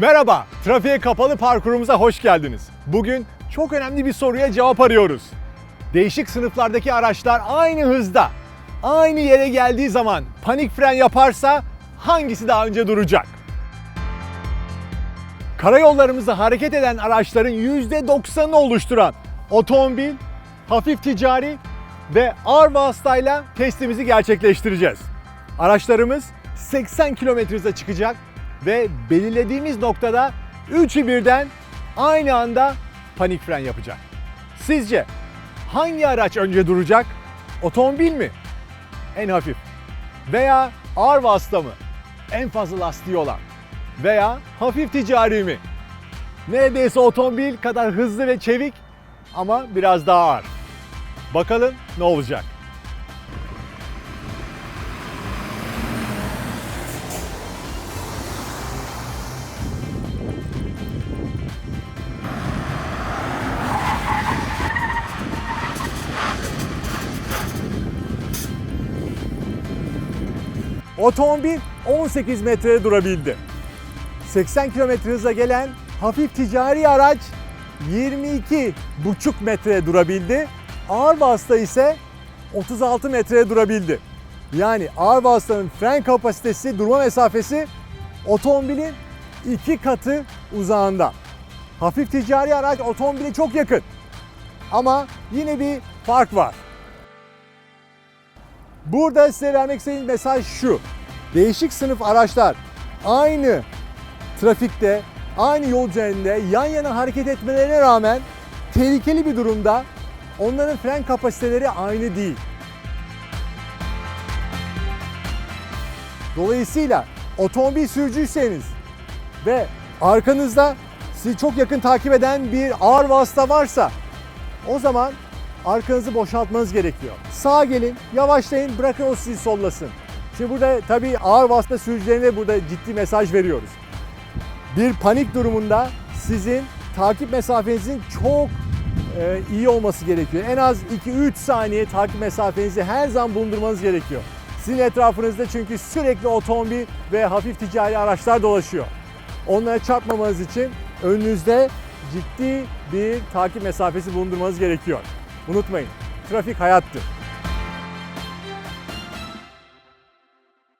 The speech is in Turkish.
Merhaba, trafiğe kapalı parkurumuza hoş geldiniz. Bugün çok önemli bir soruya cevap arıyoruz. Değişik sınıflardaki araçlar aynı hızda, aynı yere geldiği zaman panik fren yaparsa hangisi daha önce duracak? Karayollarımızda hareket eden araçların %90'ını oluşturan otomobil, hafif ticari ve ağır vasıtayla testimizi gerçekleştireceğiz. Araçlarımız 80 km hıza çıkacak ve belirlediğimiz noktada üçü birden aynı anda panik fren yapacak. Sizce hangi araç önce duracak? Otomobil mi? En hafif. Veya ağır vasıta mı? En fazla lastiği olan. Veya hafif ticari mi? Neredeyse otomobil kadar hızlı ve çevik ama biraz daha ağır. Bakalım ne olacak? Otomobil 18 metrede durabildi. 80 km hıza gelen hafif ticari araç 22,5 metrede durabildi. Ağır vasıta ise 36 metrede durabildi. Yani ağır vasıtanın fren kapasitesi, durma mesafesi otomobilin iki katı uzağında. Hafif ticari araç otomobile çok yakın. Ama yine bir fark var. Burada size vermek istediğim mesaj şu. Değişik sınıf araçlar aynı trafikte, aynı yol üzerinde yan yana hareket etmelerine rağmen tehlikeli bir durumda onların fren kapasiteleri aynı değil. Dolayısıyla otomobil sürücüyseniz ve arkanızda sizi çok yakın takip eden bir ağır vasıta varsa o zaman arkanızı boşaltmanız gerekiyor. Sağa gelin, yavaşlayın, bırakın o sizi sollasın. Şimdi burada tabii ağır vasıta sürücülerine burada ciddi mesaj veriyoruz. Bir panik durumunda sizin takip mesafenizin çok e, iyi olması gerekiyor. En az 2-3 saniye takip mesafenizi her zaman bulundurmanız gerekiyor. Sizin etrafınızda çünkü sürekli otomobil ve hafif ticari araçlar dolaşıyor. Onlara çarpmamanız için önünüzde ciddi bir takip mesafesi bulundurmanız gerekiyor. Unutmayın, trafik hayattır.